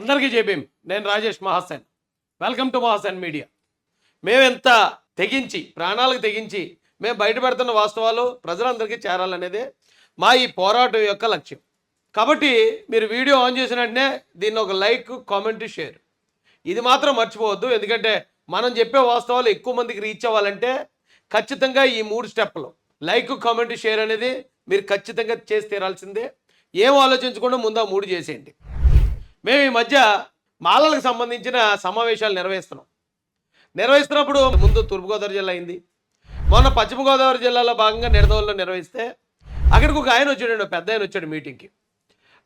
అందరికీ చెప్పేం నేను Rajesh Mahasen. Welcome to Mahasen media. మేమెంత తెగించి ప్రాణాలకు తెగించి మేము బయటపెడుతున్న వాస్తవాలు ప్రజలందరికీ చేరాలనేదే మా ఈ పోరాటం యొక్క లక్ష్యం. కాబట్టి మీరు వీడియో ఆన్ చేసిన వెంటనే దీన్ని ఒక లైక్ కామెంట్ షేర్. ఇది మాత్రం మర్చిపోవద్దు. ఎందుకంటే మనం చెప్పే వాస్తవాలు ఎక్కువ మందికి రీచ్ అవ్వాలంటే ఖచ్చితంగా ఈ మూడు స్టెప్లు లైక్ కామెంట్ షేర్ అనేది మీరు ఖచ్చితంగా చేసి తీరాల్సిందే. ఏం ఆలోచించకుండా ముందు ఆ మూడు చేసేయండి. మేము ఈ మధ్య మాలలకు సంబంధించిన సమావేశాలు నిర్వహిస్తున్నాం. నిర్వహిస్తున్నప్పుడు ముందు తూర్పుగోదావరి జిల్లా అయింది. మొన్న పశ్చిమ గోదావరి జిల్లాలో భాగంగా నిడదవల్లో నిర్వహిస్తే అక్కడికి ఒక ఆయన వచ్చాడు పెద్ద ఆయన వచ్చాడు మీటింగ్కి.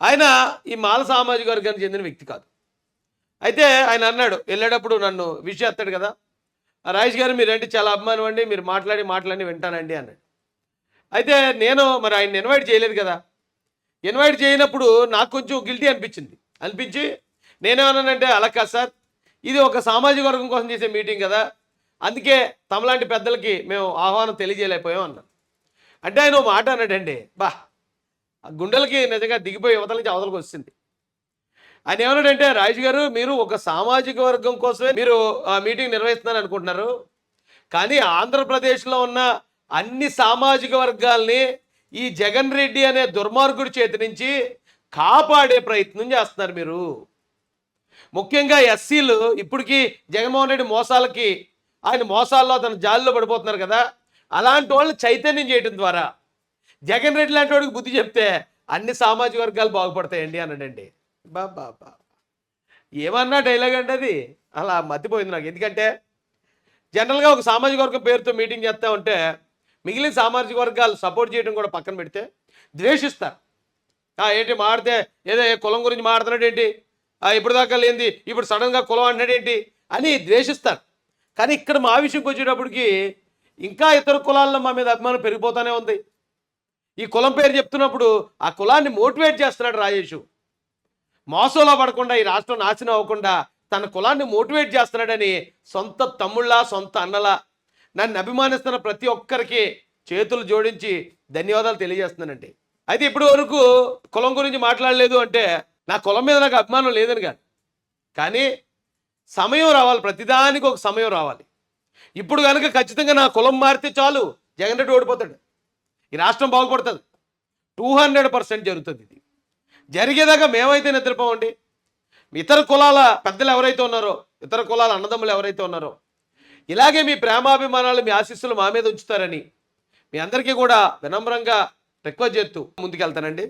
ఆయన ఈ మాల సామాజిక వర్గానికి చెందిన వ్యక్తి కాదు. అయితే ఆయన అన్నాడు వెళ్ళేటప్పుడు నన్ను విషయం ఎత్తాడు కదా. "ఆ రాజేష్ గారు మీరంటే చాలా అభిమానం అండి మీరు మాట్లాడి మాట్లాడి వింటానండి అన్నాడు. అయితే నేను మరి ఆయన ఇన్వైట్ చేయలేదు కదా. ఇన్వైట్ చేయనప్పుడు నాకు కొంచెం గిల్టీ అనిపించింది. అనిపించి నేనేమన్నానంటే అలా కాదు సార్. ఇది ఒక సామాజిక వర్గం కోసం చేసే మీటింగ్ కదా. అందుకే తమలాంటి పెద్దలకి మేము ఆహ్వానం తెలియజేయలేకపోయాం అన్నాను అంటే ఆయన మాట అన్నాడండి బా ఆ గుండెలకి నిజంగా దిగిపోయి యువతల నుంచి అవతలకు వస్తుంది. ఆయన ఏమన్నాడంటే రాజు గారు మీరు ఒక సామాజిక వర్గం కోసమే మీరు ఆ మీటింగ్ నిర్వహిస్తున్నారు అనుకుంటున్నారు. కానీ ఆంధ్రప్రదేశ్లో ఉన్న అన్ని సామాజిక వర్గాల్ని ఈ జగన్ రెడ్డి అనే దుర్మార్గుడి చేతి నుంచి కాపాడే ప్రయత్నం చేస్తున్నారు మీరు. ముఖ్యంగా ఎస్సీలు ఇప్పటికీ జగన్మోహన్ రెడ్డి మోసాలకి ఆయన మోసాల్లో అతను జాలిలో పడిపోతున్నారు కదా. అలాంటి వాళ్ళు చైతన్యం చేయడం ద్వారా జగన్ రెడ్డి లాంటి వాడికి బుద్ధి చెప్తే అన్ని సామాజిక వర్గాలు బాగుపడతాయండి అన్నాడండి బాబా బా ఏమన్నా డైలాగ్ అండి అది? అలా మతిపోయింది నాకు. ఎందుకంటే జనరల్గా ఒక సామాజిక వర్గం పేరుతో మీటింగ్ చేస్తా ఉంటే మిగిలిన సామాజిక వర్గాలు సపోర్ట్ చేయడం కూడా పక్కన పెడితే ద్వేషిస్తారు. ఏంటి మాడితే ఏదో ఏ కులం గురించి మాడుతున్నాడు ఏంటి ఇప్పుడు దాకా లేనిది ఇప్పుడు సడన్గా కులం అంటున్నాడు ఏంటి అని ద్వేషిస్తారు. కానీ ఇక్కడ మా విషయంకి వచ్చేటప్పటికి ఇంకా ఇతర కులాల్లో మా మీద అభిమానం పెరిగిపోతూనే ఉంది. ఈ కులం పేరు చెప్తున్నప్పుడు ఆ కులాన్ని మోటివేట్ చేస్తున్నాడు రాజేషు. మోసంలో పడకుండా ఈ రాష్ట్రం నాశనం అవ్వకుండా తన కులాన్ని మోటివేట్ చేస్తున్నాడని సొంత తమ్ముళ్ళ సొంత అన్నలా నన్ను అభిమానిస్తున్న ప్రతి ఒక్కరికి చేతులు జోడించి ధన్యవాదాలు తెలియజేస్తున్నానండి. అయితే ఇప్పటి వరకు కులం గురించి మాట్లాడలేదు అంటే నా కులం మీద నాకు అభిమానం లేదని కాదు. కానీ సమయం రావాలి ప్రతిదానికి ఒక సమయం రావాలి. ఇప్పుడు కనుక ఖచ్చితంగా నా కులం మారితే చాలు జగన్ రెడ్డి ఓడిపోతాడు. ఈ రాష్ట్రం బాగుపడుతుంది. టూ హండ్రెడ్ పర్సెంట్ జరుగుతుంది ఇది. జరిగేదాకా మేమైతే నిద్రపోవండి ఇతర కులాల పెద్దలు ఎవరైతే ఉన్నారో ఇతర కులాల అన్నదమ్ములు ఎవరైతే ఉన్నారో ఇలాగే మీ ప్రేమాభిమానాలు మీ ఆశీస్సులు మా మీద ఉంచుతారని మీ అందరికీ కూడా వినమ్రంగా రిక్వెస్ట్ చేస్తూ ముందుకెళ్తానండి.